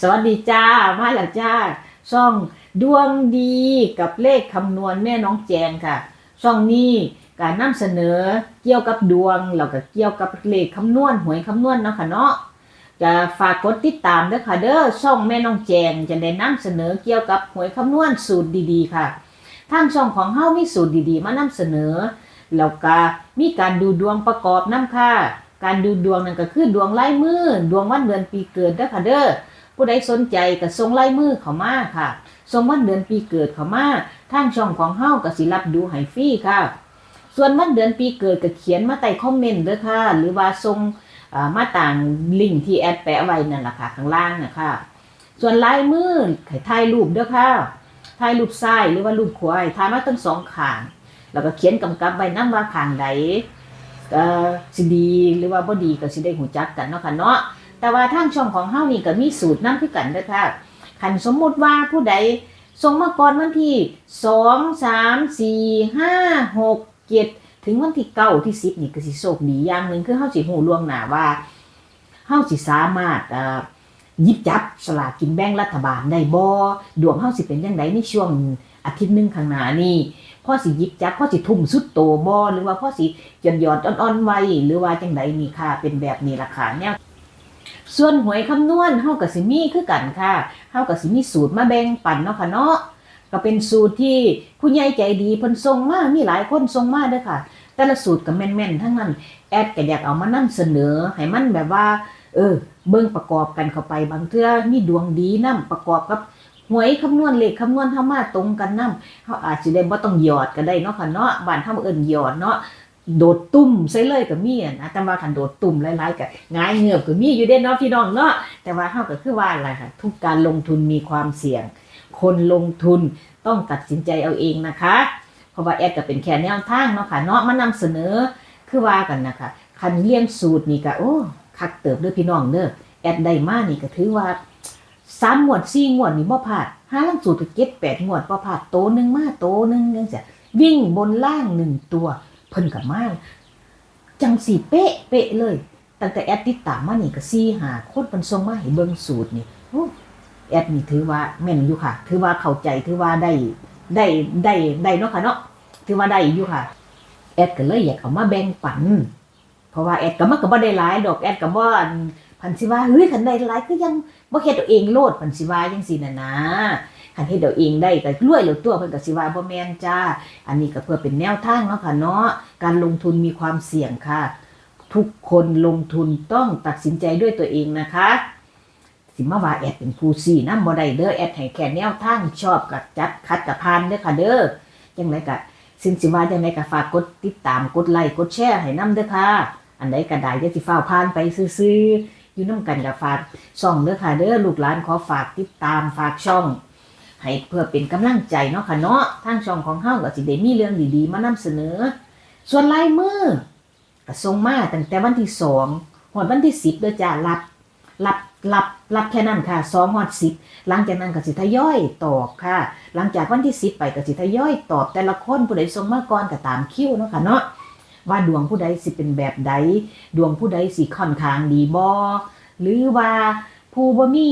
สวัสดีจ้า มาแล้วจ้า ช่องดวงดีกับเลขคำนวณแม่น้องแจงค่ะ ช่องนี้การนำเสนอเกี่ยวกับดวงแล้วก็เกี่ยวกับเลขคำนวณหวยคำนวณเนาะค่ะเนาะจะฝากกดติดตามด้วยค่ะ เด้อช่องแม่น้องแจงจะได้นำเสนอเกี่ยวกับหวยคำนวณสูตรดีๆ ค่ะทางช่องของเฮามีสูตรดีๆ มานำเสนอแล้วก็มีการดูดวงประกอบน้ำค่ะ การดูดวงนั่นก็คือดวงลายมือดวงวันเดือนปีเกิดเด้อค่ะเด้อผู้ใดสนใจก็ส่งลายมือเข้ามาค่ะส่งวันเดือนปีเกิดเข้ามาทางช่องของเฮาก็สิรับดูให้ฟรีค่ะ ส่วนวันเดือนปีเกิดก็เขียนมาใต้คอมเมนต์เด้อค่ะ หรือว่าส่งอ่ามาต่างลิงก์ที่แอดแปะไว้นั่นแหละค่ะ ข้างล่างนะคะส่วนลายมือให้ถ่ายรูปเด้อค่ะถ่ายรูปซ้ายหรือว่ารูปขวาให้ถ่ายมาทั้งสองข้าง แล้วก็เขียนกำกับไว้นำว่าข้างใด เออสิดีหรือว่าบ่ดีก็สิได้หูจักกันเนาะค่ะเนาะแต่ว่าทางช่องของเฮานี่ก็มีสูตรนำคือกันเด้อค่ะคันสมมุติว่าผู้ใดส่งมาก่อนวันที่2 3 4 5 6 7ถึงวันที่9ที่10นี่ก็สิโชคดีอย่างหนึ่งคือเฮาสิฮู้ล่วงหน้าว่าเฮาสิสามารถเอ่อยิบจับสลากกินแบ่งรัฐบาลได้บ่ดวงเฮาสิเป็นจังไดในช่วงอาทิตย์หนึงข้างหน้านี้ พ่อสิหยิบจับพ่อสิทุ่มสุดโตบ่หรือว่าพ่อสิหย่อนหยอดอ่อนๆไว้หรือว่าจังไดนี่ค่ะ เป็นแบบนี้ล่ะค่ะแนวส่วนหวยคำนวณเฮาก็สิมีคือกันค่ะเฮาก็สิมีสูตรมาแบ่งปันเนาะค่ะเนาะก็เป็นสูตรที่ผู้ใหญ่ใจดีเพิ่นส่งมามีหลายคนส่งมาเด้อค่ะ แต่ละสูตรก็แม่นๆทั้งนั้นแอดก็อยากเอามานำเสนอให้มันแบบว่า เออ เบิ่งประกอบกันเข้าไปบางเทื่อมีดวงดีนํประกอบกับ หวยคำนวณเลขคำนวณเฮามาตรงกันนํเฮาอาจสิได้บ่ต้องหยอดก็ได้เนาะค่ะเนาะบ้านเฮาเอิ้นหยอดเนาะโดดตุ่มใส่เลยก็มีนะแต่ว่าคันโดดตุ่มหลายๆก็ง่ายเงือบก็มีอยู่เด้เนาะพี่น้องเนาะแต่ว่าเฮาก็คือว่าอะไรค่ะทุกการลงทุนมีความเสี่ยง คนลงทุนต้องตัดสินใจเอาเองนะคะ เพราะว่าแอดก็เป็นแค่แนวทางเนาะค่ะเนาะมานำเสนอคือว่ากันนะคะคันเรียนสูตรนี่ก็โอ้คักเติบเด้อพี่น้องเด้อแอดได้มากนี่ก็ถือว่า สามงวดสี่งวดนี่บ่พลาดห้าลังสูตรเก็ดแปดงวดบ่พลาดโตหนึ่งมาโตหนึ่งจังซี่วิ่งบนล่างหนึ่งตัวเพิ่นกับมาจังสี่เป๊ะเป๊ะเลย ตั้งแต่แอดติดตามมานี่ก็ซี่หาโคนเพิ่นส่งมาให้เบิ่งสูตรนี่โอ้แอดนี่ถือว่าแม่นอยู่ค่ะ ถือว่าเข้าใจถือว่าได้ได้ได้ได้เนาะค่ะเนาะถือว่าได้อยู่ค่ะ แอดก็เลยอยากเอามาแบ่งปัน เพราะว่าแอดก็มันก็บ่ได้หลายดอกแอดก็บ่ อันพันสิว่าเฮ้ยคันได้หลายคือยังบ่เฮ็ดตัวเองโลดพันสิว่าจังซี่น่ะนะคันเฮ็ดตัวเองได้ก็รวยแล้วตัวเพิ่นก็สิว่าบ่แม่นจ้า อันนี้ก็เพื่อเป็นแนวทางเนาะค่ะเนาะการลงทุนมีความเสี่ยงค่ะ ทุกคนลงทุนต้องตัดสินใจด้วยตัวเองนะคะสิมาว่าแอดเป็นผู้ซี่นำบ่ได้เด้อแอดให้แค่แนวทางชอบกับจัดคัดกับพานเด้อค่ะเด้อจังไดก็ซึ่งสิว่าจังไดก็ฝากกดติดตามกดไลค์กดแชร์ให้นํเด้อค่ะ อันใดก็ได้อย่าสิฟ้าวผ่านไปซื่อๆ อยู่นํกันก็ฝากช่องเด้อค่ะเด้อลูกหลานขอฝากติดตามฝากช่อง ให้เพื่อเป็นกำลังใจเนาะค่ะเนาะทางช่องของเฮาก็สิได้มีเรื่องดีๆ มานำเสนอ ส่วนลายมือก็ส่งมาตั้งแต่วันที่2ฮอดวันที่10เด้อจ้ารับรับรับรับแค่นั้นค่ะ2ฮอด10หลังจากนั้นก็สิทยอยตอบค่ะ หลังจากวันที่10ไปก็สิทยอยตอบแต่ละคนผู้ใดส่งมาก่อนก็ตามคิวเนาะค่ะเนาะ ว่าดวงผู้ใดสิเป็นแบบใด ดวงผู้ใดสิค่อนข้างดีบ่หรือว่าผู้บ่มี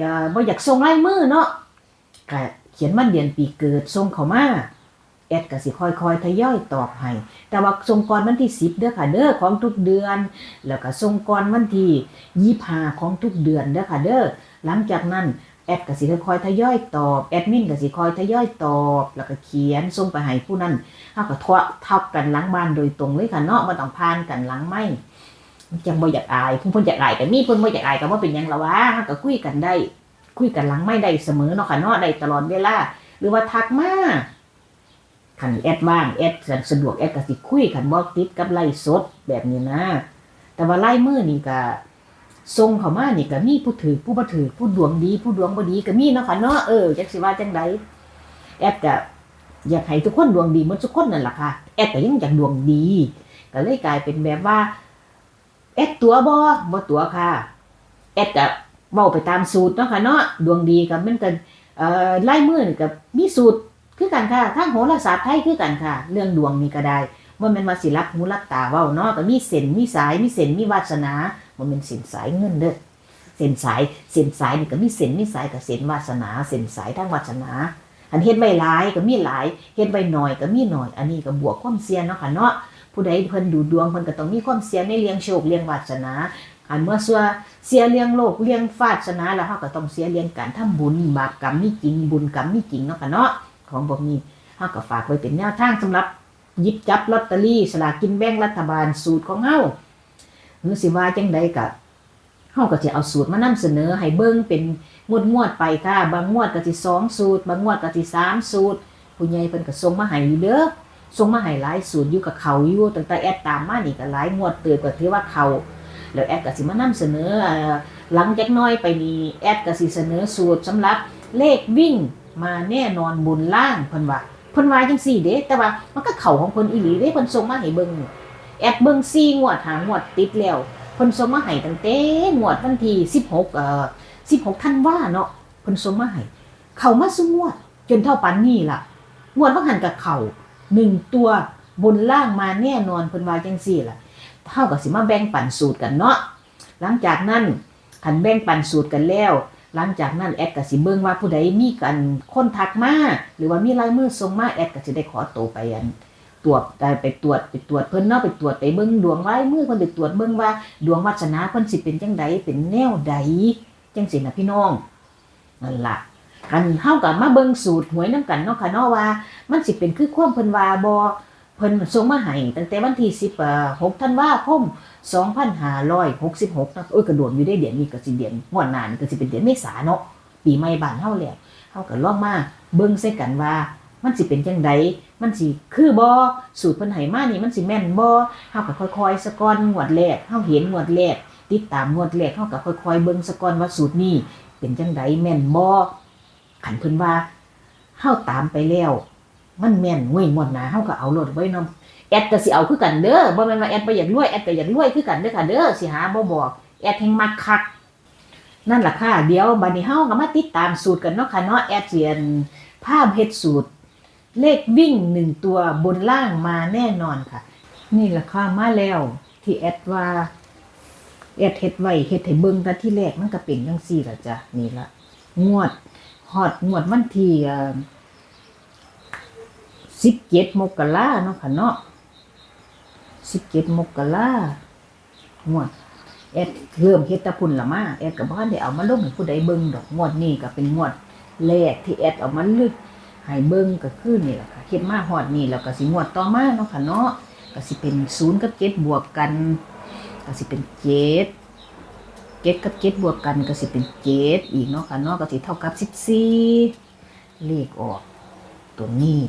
อ่อบ่อยากส่งลายมือเนาะก็เขียนวันเดือนปีเกิดส่งเข้ามาแอดก็สิค่อยๆทยอยตอบให้ แต่ว่าส่งก่อนวันที่10เด้อค่ะเด้อของทุกเดือน แล้วก็ส่งก่อนวันที่25ของทุกเดือนเด้อค่ะเด้อหลังจากนั้น แอดก็สิคอยทยอยตอบแอดมินก็สิคอยทยอยตอบ แล้วก็เขียนส่งไปให้ผู้นั้นเฮาก็ทวทับกันหลังบ้านโดยตรงเลยค่ะเนาะบ่ต้องผ่านกันหลังไม่จังบ่อยากอายผู้เพิ่นอยากอายก็มีเพิ่นบ่อยากอายก็บ่เป็นหยังละวะเฮาก็คุยกันได้ คุยกันหลังไม่ได้เสมอเนาะค่ะเนาะได้ตลอดเวลาหรือว่าทักมาคันแอดว่างแอดสะดวกแอดก็สิคุยกันบ่ติดกับไลฟ์สดแบบนี้นะ แต่ว่าไล่มือนี่ก็ ส่งเขามานี่ก็มีผู้ถือผู้บ่ถือผู้ดวงดี ผู้ดวงบ่ดีก็มีเนาะค่ะเนาะเออจักสิว่าจังไดแอดก็อยากให้ทุกคนดวงดีหมดทุกคนนั่นล่ะค่ะ แอดก็ยังอยากดวงดีก็เลยกลายเป็นแบบว่า แอดตัวบ่บ่ตัวค่ะ แอดก็เว้าไปตามสูตรเนาะค่ะเนาะดวงดีกับมันกันเอ่อไล่มือนี่กับมีสูตรคือกันค่ะทางโหราศาสตร์ไทยคือกันค่ะ เรื่องดวงนี่ก็ได้ว่าม่นว่าสิรับหูรับตาเว้าเนาะก็มีเส้นมีสายมีเส้นมีวาสนา ม่นเป็นส้นสายเงินเด้อเส้นสายเส้นสายนี่ก็มีเส้นมีสายกับเส้นวาสนาเส้นสายทางวาสนา อันเฮ็ดไว้หลายก็มีหลายเฮ็ดไว้น้อยก็มีน้อย อันนี้ก็บวกความเสี่ยงเนาะค่ะเนาะผู้ใดเพิ่นดูดวงเพิ่นก็ต้องมีความเสี่ยงในเรื่องโชคเรื่องวาสนาอันเมื่อสัวเสียเรื่องโลกเรื่องฟาสนาแล้วเฮาก็ต้องเสียเรื่องการทำบุญบาปกรรมมีจริงบุญกรรมมีจริงเนาะค่ะเนาะของพวกนี้เฮาก็ฝากไว้เป็นแนวทางสำหรับยิบจับลอตเตอรี่สลากกินแบ่งรัฐบาลสูตรของเฮา หรือสิว่าจังใดก็เฮาก็สิเอาสูตรมานำเสนอให้เบิ่งเป็นงวดงวดไปค่ะ บางงวดก็สิสองสูตร บางงวดก็สิสามสูตร ผู้ใหญ่เพิ่นก็ส่งมาให้อยู่เด้อส่งมาให้หลายสูตรอยู่กับเขาอยู่ตั้งแต่แอดตามมานี่ก็หลายงวดเติบก็ถือว่าเขาแล้วแอดก็สิมานำเสนอหลังจากน้อยไปนี้แอดก็สิเสนอสูตรสำหรับเลขวิ่งมาแน่นอนบนล่างเพิ่นว่าเพิ่นว่าจังซี่เด้แต่ว่ามันก็เข้าของเพิ่นอีหลีเด้เพิ่นส่งมาให้เบิ่ง แอดเบิ่ง4งวดหางวดติดแล้วเพิ่นส่งมาให้ตั้งแต่งวดวันที่16เอ่อ16ธันวาเนาะเพิ่นส่งมาให้เข้ามาซุงวด จนเท่าปานนี้ล่ะ งวดว่าหันกับเข้าหนึ่งตัวบนล่างมาแน่นอนเพิ่นว่าจังซี่ล่ะเท่ากับสิมาแบ่งปันสูตรกันเนาะหลังจากนั้นขันแบ่งปันสูตรกันแล้ว หลังจากนั้นแอดก็สิเบิ่งว่าผู้ใดมีกันคนทักมาหรือว่ามีลายมือส่งมาแอดก็สิได้ขอตัวไปอัน ตรวจไปตรวจไปตรวจเพิ่นเนาะไปตรวจไปเบิ่งดวงลายมือเพิ่นไปตรวจเบิ่งว่า ดวงวาสนาเพิ่นสิเป็นจังใดเป็นแนวใดจังซี่นะพี่น้องนั่นล่ะกันเฮากับมาเบิ่งสูตรหวยนํกันเนาะค่ะเนาะว่า มันสิเป็นคือความเพิ่นว่าบ่เพิ่นส่งมาให้ตั้งแต่วันที่10เอ่อ6ธันวาคม2566นะโอ้ยกระโดดอยู่ได้เดือนนี้ก็สิเดือนงวดหน้านี่ก็สิเป็นเดือนเมษาเนาะปีใหม่บ้านเฮาแล้วเฮาก็ลองมาเบิ่งใส่กันว่า มันสิเป็นจังไดมันสิคือบ่สูตรเพิ่นให้มานี่มันสิแม่นบ่เฮาก็ค่อยๆสะก่อนงวดแรกเฮาเห็นงวดแรกติดตามงวดแรกเฮาก็ค่อยๆเบิ่งสะก่อนว่าสูตรนี้เป็นจังไดแม่นบ่คันเพิ่นว่าเฮาตามไปแล้ว มันแม่นงวยงวดหน้าเฮาก็เอารถไว้นำแอดก็สิเอาคือกันเด้อบ่แม่นว่าแอดบ่อยากรวยแอดก็อยากรวยคือกันเด้อค่ะเด้อสิหาบ่บอกแอดแห่งมักคักนั่นล่ะค่ะ เดี๋ยวบัดนี้เฮาก็มาติดตามสูตรกันเนาะค่ะเนาะแอดเรียนภาพเฮ็ดสูตร เลขวิ่งหนึ่งตัวบนล่างมาแน่นอนค่ะ นี่แหละค่ะมาแล้ว ที่แอดว่าแอดเฮ็ดไว้เฮ็ดให้เบิ่งแต่ที่แรกมันก็เป็นจังซี่ล่ะจ้ะนี่ละงวดฮอดงวดวันที่สิบเจ็ดมกราเนาะค่ะเนาะสิบเจ็ดมกรางวดแอดเริ่มเฮ็ดตะพุ่นละมาแอดกับบ้านได้เอามาลงให้ผู้ใดเบิ่งดอกงวดนี้ก็เป็นงวดแรกที่แอดเอามาลึก ให้เบิ่งก็คือนี่แหละค่ะเฮ็ดมาฮอดนี่แล้วก็สิงวดต่อมาเนาะค่ะเนาะก็สิเป็นศูนย์กับเจ็ดบวกกันก็สิเป็นเจ็ดเจ็ดกับเจ็ดบวกกันก็สิเป็นเจ็ดอีกเนาะค่ะเนาะก็สิเท่ากับสิบสี่เลขออกตัวนี้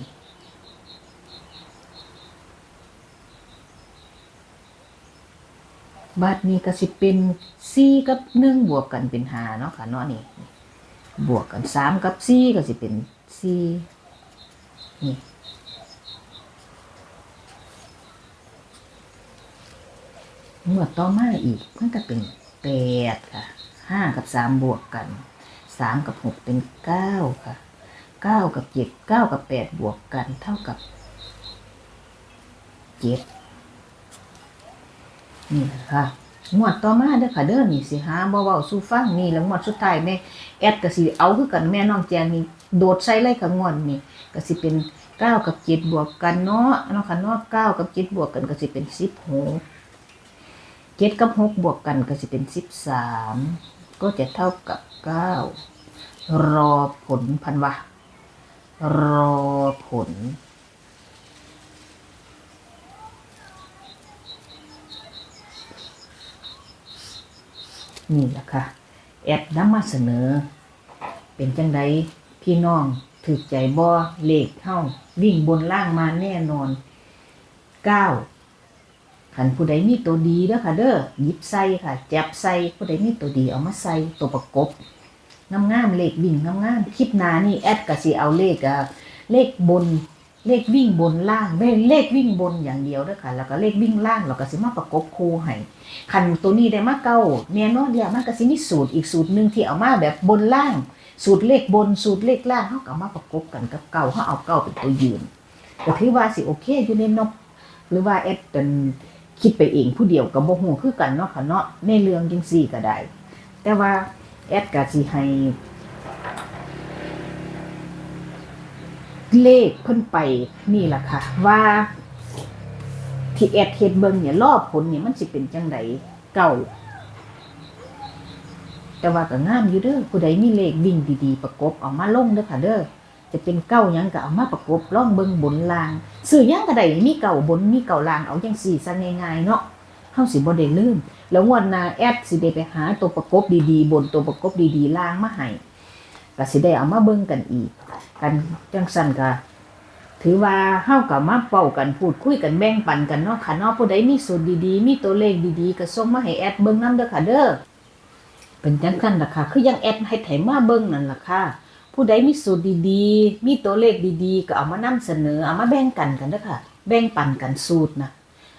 บาทนี้ก็สิเป็นสี่กับหนึ่งบวกกันเป็นห้าเนาะค่ะเนาะนี่บวกกันสามกับสี่ก็สิเป็น สี่นี่เมื่อต่อมาอีกมันก็เป็นแปดค่ะห้ากับสามบวกกันสามกับหกเป็นเก้าค่ะเก้ากับเจ็ดเก้ากับแปดบวกกันเท่ากับเจ็ดนี่แหละค่ะงวดต่อมาเด้อค่ะเด้อนี่สิหาบ่เว้าสู่ฟังนี่แล้วงวดสุดท้ายแม่แอดก็สิเอาคือกันแม่น้องแจงนี่ โดดใส่เลยค่ะงวดนี่ก็สิเป็นเก้ากับเจ็ดบวกกันเนาะเนาะค่ะเนาะเก้ากับเจ็ดบวกกันก็สิเป็นสิบหกเจ็ดกับหกบวกกันก็สิเป็นสิบสามก็จะเท่ากับเก้ารอผลพันวะรอผลนี่แหละค่ะ แอดนำมาเสนอ เป็นจังได พี่น้องถือใจบ่เลขเข้า วิ่งบนล่างมาแน่นอนเก้าขันผู้ใดมีตัวดีเด้อค่ะ เด้อหยิบใส่ค่ะ จับใส่ผู้ใดมีตัวดีเอามาใส่ตัวประกบงามๆเลขวิ่งงามๆคลิปหน้านี่แอดก็สิเอาเลขอะเลขบนเลขวิ่งบนล่างไม่เลขวิ่งบนอย่างเดียวเด้อค่ะ แล้วก็เลขวิ่งล่างเราก็สิมาประกบคู่ให้คันตัวนี้ได้มาเก้าแน่นอนเดียวมันก็สิมีสูตรอีกสูตรหนึ่งที่เอามาแบบบนล่าง สูตรเลขบนสูตรเลขล่างเขาก็เอามาประกบกันกับเก่าเขาเอาเก่าเป็นตัวยืนก็ถือว่าสิโอเคอยู่ในนกหรือว่าแอดเป็นคิดไปเองผู้เดียวกับโมโหคือกันเนาะค่ะเนาะในเรื่องจังซี่ก็ได้ แต่ว่าแอดก็สิให้เลขเพิ่นไปนี่แหละค่ะ ว่าที่แอดเฮ็ดเบิ่งเนี่ยรอบผลเนี่ยมันสิเป็นจังไดเก่า แต่ว่าก็งามอยู่เด้อผู้ใดมีเลขวิ่งดีๆ ประกบเออกมาลงเด้อค่ะเด้อจะเป็นเก้ายังก็เอามาประกบล่องเบิงบนล่างซื้อยังก็ได้มีเก่าบนมีเก่าล่างเอาจังซี่ซะง่ายๆเนาะเฮาสิบ่ได้ลืมแล้วงวดหน้าแอดสิได้ไปหาตัวประกบดีๆ บนตัวประกบดีๆล่างมาให้ก็สิได้เอามาเบิ่งกันอีก กันจังซั่นก็ถือว่าเฮาก็มาเป้ากันพูดคุยกันแบ่งปันกันเนาะค่ะเนาะผู้ใดมีสูตรดีๆ มีตัวเลขดีๆก็ส่งมาให้แอดเบิ่งนํเด้อค่ะเด้อ เป็นจังซั่นล่ะค่ะ คือยังแอดให้ไถมาเบิ่งนั่นล่ะค่ะ ผู้ใดมีสูตรดีๆ มีตัวเลขดีๆ ก็เอามานำเสนอ เอามาแบ่งกันกันเด้อค่ะ แบ่งปันกันสูตรนะ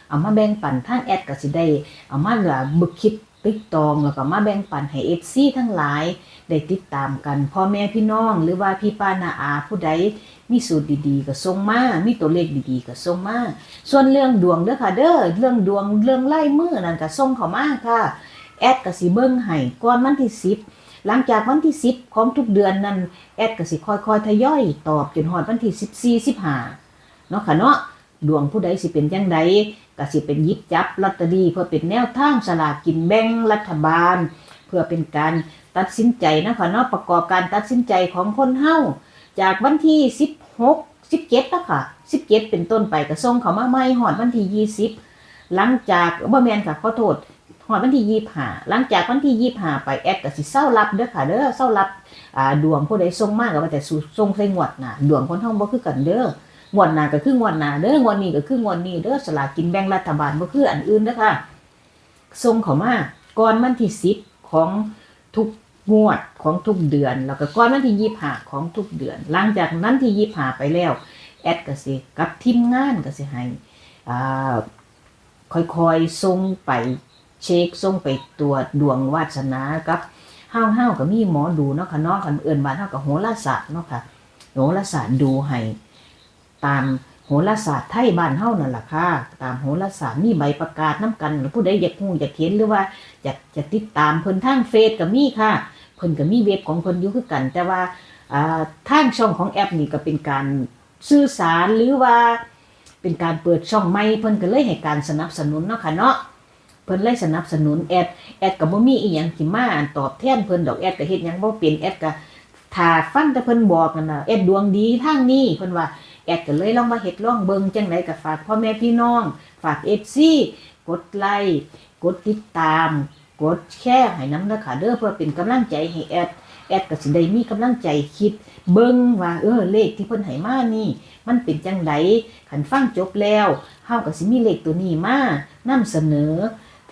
เอามาแบ่งปันทางแอดก็สิได้ เอามาละบึกคิดติ๊กตองแล้วก็มาแบ่งปันให้ FC ทั้งหลายได้ติดตามกันพ่อแม่พี่น้องหรือว่าพี่ป้านาอา ผู้ใดมีสูตรดีๆก็ส่งมา มีตัวเลขดีๆก็ส่งมา ส่วนเรื่องดวงเด้อค่ะเด้อเรื่องดวงเรื่องไล่มือนั่นก็ส่งเข้ามาค่ะ แอดกสิเบิ่งให้ก่อนวันที่10หลังจากวันที่10ของทุกเดือนนั้นแอดกสิค่อยๆทยอยตอบจนฮอดวันที่14 15เนาะค่ะเนาะดวงผู้ใดสิเป็นจังใดกสิเป็นยิบจับลอตเตอรี่เพื่อเป็นแนวทางสลากกินแบ่งรัฐบาล เพื่อเป็นการตัดสินใจนะคะเนาะประกอบการตัดสินใจของคนเฮาจากวันที่16 17แล้วค่ะ17เจ็ดเป็นต้นไปก็ส่งเขามาใหม่ฮอดวันที่20หลังจากบ่แมนค่ะขอโทษ หอดวันที่ยี่ห้าหลังจากวันที่ยี่ห้าไปแอดก็สิเศร้ารับเด้อค่ะเด้อเศร้ารับอ่าดวงผู้ใดส่งมากก็ว่าแต่สู่ส่งใส่งวดหน้าดวงคนเฮาบ่คือกันเด้องวดหน้าก็คืองวดหน้าเด้องวดนี้ก็คืองวดนี้เด้อสลากกินแบ่งรัฐบาลบ่คืออันอื่นเด้อค่ะส่งเขามาก่อนวันที่10ของทุกงวดของทุกเดือน แล้วก็ก่อนวันที่ยี่ห้าของทุกเดือน หลังจากนั้นที่ยี่ห้าไปแล้ว แอดก็สิกับทีมงานก็สิให้ค่อยๆส่งไป เช็คส่งไปตรวจดวงวาสนากับห้าวห้าวๆก็มีหมอดูเนาะค่ะเนาะคันเอิ้นบานเฮาก็โหราศาสตร์เนาะค่ะโหราศาสตร์ดูให้ตามโหราศาสตร์ไทยบ้านเฮานั่นแหละค่ะ ตามโหราศาสตร์มีใบประกาศนํกันหรือผู้ใดอยากฮู้อยากเห็นหรือว่าอยากจะติดตามเพิ่นทางเฟซก็มีค่ะ เพิ่นก็มีเว็บของเพิ่นอยู่คือกัน แต่ว่าอ่าทางช่องของแอปนี่ก็เป็นการสื่อสารหรือว่าเป็นการเปิดช่องใหม่เพิ่นก็เลยให้การสนับสนุนเนาะค่ะเนาะ เพิ่นเลยสนับสนุนแอดแอดก็บ่มีอีหยังสิมาตอบแทนเพิ่นดอกแอดก็เฮ็ดหยังบ่เป็นแอดก็ถ้าฟังแต่เพิ่นบอกนั่นน่ะแอดดวงดีทางนี้เพิ่นว่าแอดก็เลยลองมาเฮ็ดลองเบิ่งจังไดก็ฝากพ่อแม่พี่น้อง ฝาก FC กดไลค์กดติดตาม กดแชร์ให้นำเด้อค่ะเด้อเพื่อเป็นกำลังใจให้แอดแอดก็สิได้มีกำลังใจคิด เบิ่งว่าเออเลขที่เพิ่นให้มานี่ มันเป็นจังไดคันฟังจบแล้วเฮาก็สิมีเลขตัวนี้มานำเสนอ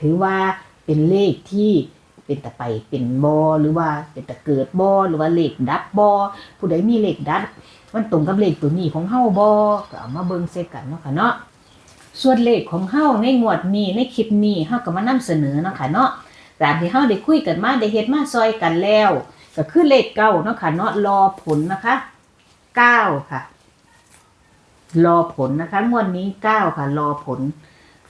ถือว่าเป็นเลขที่เป็นตะไปเป็นบอหรือว่าเป็นตะเกิดบอหรือว่าเลขดับบอผู้ใดมีเลขดับมันตรงกับเลขตัวนี้ของเฮาบอก็เอามาเบิ่งเซกันเนาะค่ะเนาะส่วนเลขของเฮาในงวดนี้ในคลิปนี้เฮาก็มานำเสนอเนาะค่ะเนาะตามที่เฮาได้คุยกันมาได้เฮ็ดมาซอยกันแล้ว ก็คือเลขเก้าเนาะค่ะเนาะรอผลนะคะเก้าค่ะ รอผลนะคะงวดนี้เก้าค่ะ รอผล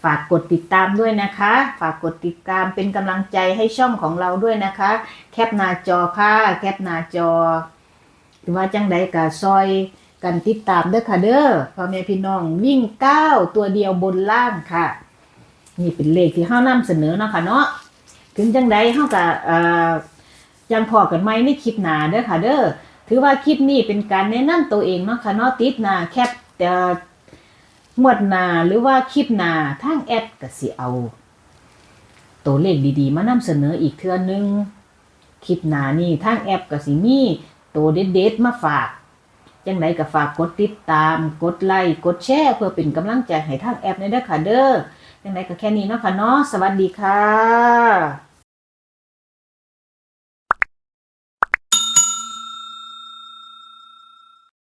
ฝากกดติดตามด้วยนะคะ ฝากกดติดตามเป็นกำลังใจให้ช่องของเราด้วยนะคะ แคปหน้าจอค่ะ แคปหน้าจอ หรือว่าจังใดกับซอยกันติดตามเด้อค่ะเด้อพ่อแม่พี่น้องวิ่งเก้าตัวเดียวบนล่างค่ะ นี่เป็นเลขที่เฮานำเสนอเนาะค่ะเนาะถึงจังใดเฮากับเอ่อจังพอกันไหมในคลิปหนาเด้อค่ะเด้อถือว่าคลิปนี้เป็นการแนะนำตัวเองเนาะค่ะเนาะติดหน้าแคปแต่ งวดหนาหรือว่าคลิปหนาทางแอดก็สิเอา ตัวเลขดีๆ มานำเสนออีกเทื่อนึงคลิปหนานี่ทางแอปก็สิมีตัวเด็ดๆมาฝากจังไดก็ฝากกดติดตามกดไลค์กดแชร์เพื่อเป็นกำลังใจให้ทางแอปในเด้อค่ะเด้อจังไดก็แค่นี้เนาะค่ะเนาะสวัสดีค่ะ